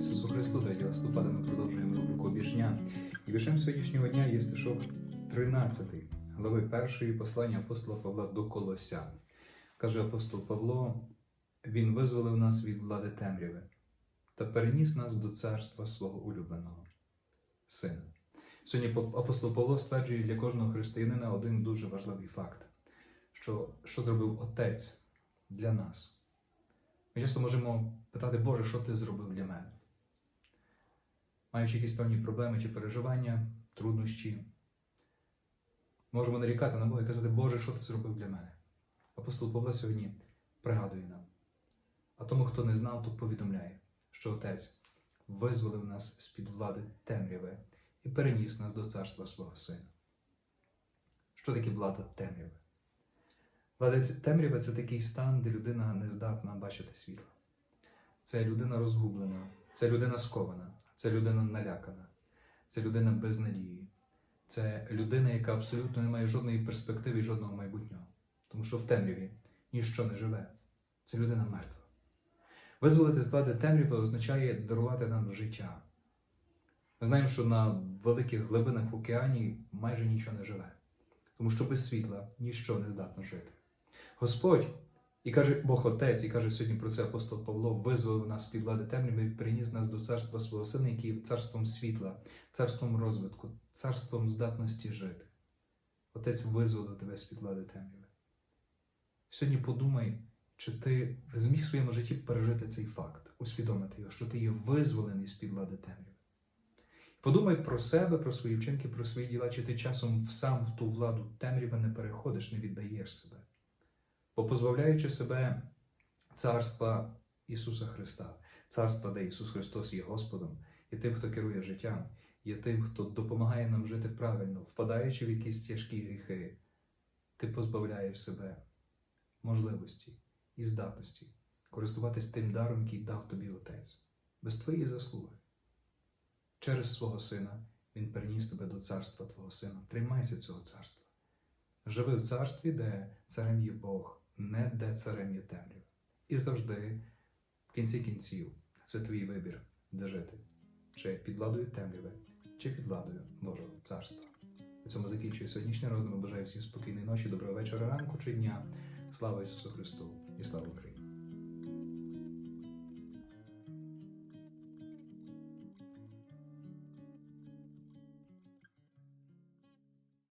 Ісусу Христу, 3 листопада ми продовжуємо рубрику «Обіжня». І віршем сьогоднішнього дня є стишок 13 глави першої послання апостола Павла до Колосян. Каже апостол Павло: Він визволив нас від влади темряви та переніс нас до царства свого улюбленого сина. Сьогодні апостол Павло стверджує для кожного християнина один дуже важливий факт, що, що зробив Отець для нас. Ми часто можемо питати, Боже, що ти зробив для мене? Маючи якісь певні проблеми чи переживання, труднощі, можемо нарікати на Бога і казати, Боже, що ти зробив для мене? Апостол Павло сьогодні пригадує нам. А тому, хто не знав, то повідомляє, що Отець визволив нас з-під влади темряви і переніс нас до царства свого Сина. Що таке влада темряви? Влада темряви це такий стан, де людина не здатна бачити світло. Це людина розгублена, це людина скована, це людина налякана, це людина без надії, це людина, яка абсолютно не має жодної перспективи і жодного майбутнього. Тому що в темряві ніщо не живе. Це людина мертва. Визволити з темряви означає дарувати нам життя. Ми знаємо, що на великих глибинах в океані майже нічого не живе, тому що без світла ніщо не здатно жити. Господь, і каже Бог Отець, і каже сьогодні про це апостол Павло, визволив нас під влади темряви і приніс нас до царства свого сина, який є царством світла, царством розвитку, царством здатності жити. Отець визволив тебе з під влади темряви. Сьогодні подумай, чи ти зміг в своєму житті пережити цей факт, усвідомити його, що ти є визволений з під влади темряви. Подумай про себе, про свої вчинки, про свої діла, чи ти часом сам в ту владу темряви не переходиш, не віддаєш себе. Бо позбавляючи себе царства Ісуса Христа, царства, де Ісус Христос є Господом, і тим, хто керує життям, є тим, хто допомагає нам жити правильно, впадаючи в якісь тяжкі гріхи, ти позбавляєш себе можливості і здатності користуватись тим даром, який дав тобі Отець, без твоєї заслуги. Через свого Сина Він переніс тебе до царства Твого Сина. Тримайся цього царства. Живи в царстві, де царем є Бог, не де царем є темрява. І завжди, в кінці кінців, це твій вибір, де жити. Чи під владою темряви, чи під владою Божого царства. На цьому закінчую сьогоднішній роздум. Бажаю всім спокійної ночі, доброго вечора, ранку чи дня. Слава Ісусу Христу і слава Україні!